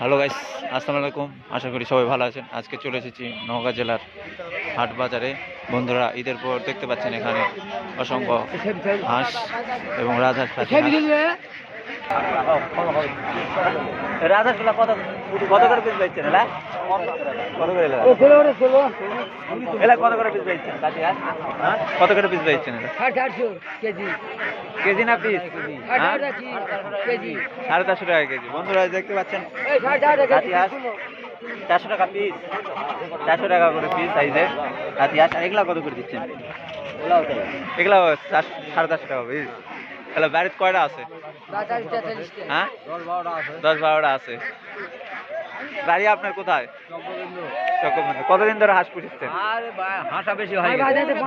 Hello guys আসসালামু আলাইকুম। আশা করি সবাই ভালো আছেন। আজকে চলে এসেছি নওগাঁ জেলার হাট বাজারে। বন্ধুরা ঈদের পর দেখতে পাচ্ছেন এখানে অসংখ্য হাঁস এবং রাজহাঁস পাখি কত কত করে পিস পাইছেন এলা? কত করে এলা এলা কত করে পিস হ্যাঁ? কত করে পিস পাইছেন এলা কেজি। কেজি না পিস হ্যাঁ? কেজি? সাড়ে চারশো টাকা কেজি। বন্ধুরা দেখতে পাচ্ছেন? হাঁস চারশো টাকা পিস চারশো টাকা করে পিস সাইজে হাতি হাঁস আর এগুলা কত করে দিচ্ছেন? এগুলা সাড়ে চারশো টাকা পিস তাহলে বাড়িতে কয়টা আছে? হ্যাঁ? দশ বারোটা আছে। বাড়ি আপনার কোথায়? কতদিন ধরে হাঁস পুষেছেন? হাঁসা বেশি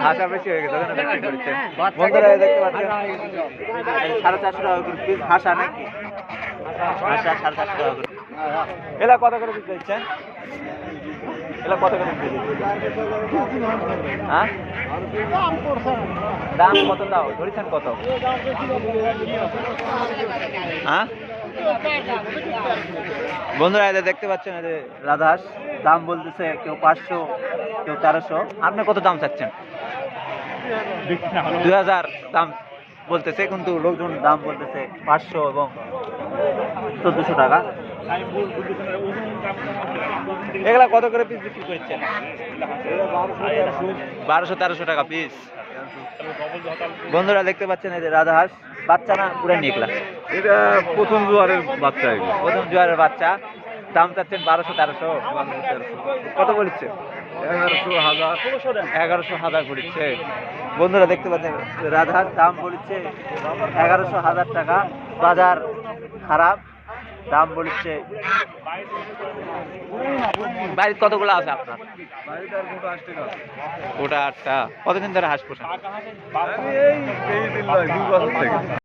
হাঁসা বেশি হয়ে গেছে করেছেন। বন্ধুরা দেখতে পাচ্ছেন? সাড়ে চারশো টাকা করে পিস হাঁসা নাকি? হাঁসা সাড়ে চারশো টাকা করে। এলা কত করে পিস দিচ্ছেন এলা কত করে পিস হ্যাঁ? দাম কত দাও? ধরেছেন কত? হ্যাঁ? বন্ধুরা, এদের দেখতে পাচ্ছেন এদের রাধাস। দাম বলতেছে কেউ পাঁচশো, কেউ তেরোশো। আপনি কত দাম চাচ্ছেন? দুই হাজার দাম বলতেছে, কিন্তু লোকজন দাম বলতেছে পাঁচশো এবং চোদ্দশো টাকা। এগুলা কত করে পিস বিক্রি করছেন? বারোশো, তেরোশো টাকা পিস বন্ধুরা, দেখতে পাচ্ছেন যে রাধাহাঁস বাচ্চা না পুরো নিকলা এটা প্রথম জোয়ারের বাচ্চা এগুলো। প্রথম জোয়ারের বাচ্চা। দাম চাচ্ছেন বারোশো তেরোশো? কত বলছে এগারোশো হাজার। এগারোশো হাজার পড়ছে বন্ধুরা দেখতে পাচ্ছেন রাধার দাম বলছে এগারোশো হাজার টাকা। বাজার খারাপ দাম বলছে বাড়িতে কতগুলো আছে আপনার? ওটা আটটা কতদিন ধরে হাঁস পোষেন?